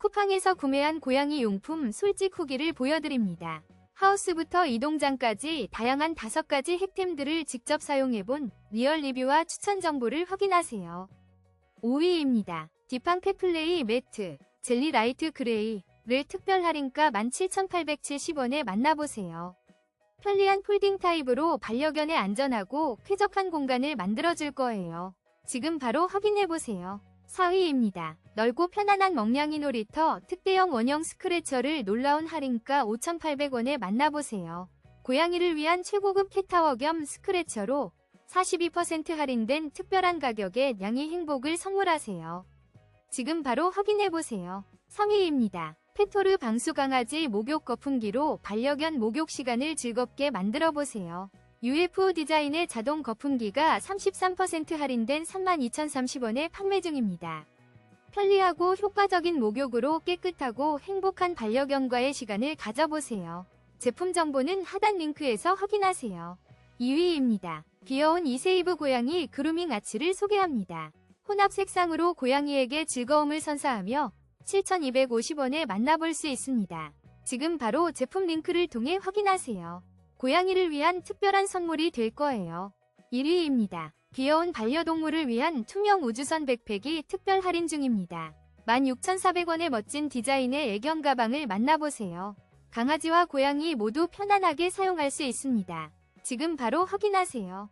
쿠팡에서 구매한 고양이 용품 솔직 후기를 보여드립니다. 하우스부터 이동장까지 다양한 다섯 가지 핵템들을 직접 사용해본 리얼 리뷰와 추천 정보를 확인하세요. 5위입니다. 디팡 펫플레이 매트 젤리 라이트 그레이를 특별 할인가 17,870원에 만나보세요. 편리한 폴딩 타입으로 반려견의 안전하고 쾌적한 공간을 만들어줄 거예요. 지금 바로 확인해보세요. 4위입니다. 넓고 편안한 먹냥이 놀이터 특대형 원형 스크래처를 놀라운 할인가 5,800원에 만나보세요. 고양이를 위한 최고급 캣타워 겸 스크래처로 42% 할인된 특별한 가격에 양이 행복을 선물하세요. 지금 바로 확인해보세요. 3위입니다. 페토르 방수 강아지 목욕 거품기로 반려견 목욕 시간을 즐겁게 만들어보세요. UFO 디자인의 자동 거품기가 33% 할인된 32,030원에 판매 중입니다. 편리하고 효과적인 목욕으로 깨끗하고 행복한 반려견과의 시간을 가져보세요. 제품 정보는 하단 링크에서 확인하세요. 2위입니다. 귀여운 이세이브 고양이 그루밍 아치를 소개합니다. 혼합 색상으로 고양이에게 즐거움을 선사하며 7,250원에 만나볼 수 있습니다. 지금 바로 제품 링크를 통해 확인하세요. 고양이를 위한 특별한 선물이 될 거예요. 1위입니다. 귀여운 반려동물을 위한 투명 우주선 백팩이 특별 할인 중입니다. 16,400원의 멋진 디자인의 애견 가방을 만나보세요. 강아지와 고양이 모두 편안하게 사용할 수 있습니다. 지금 바로 확인하세요.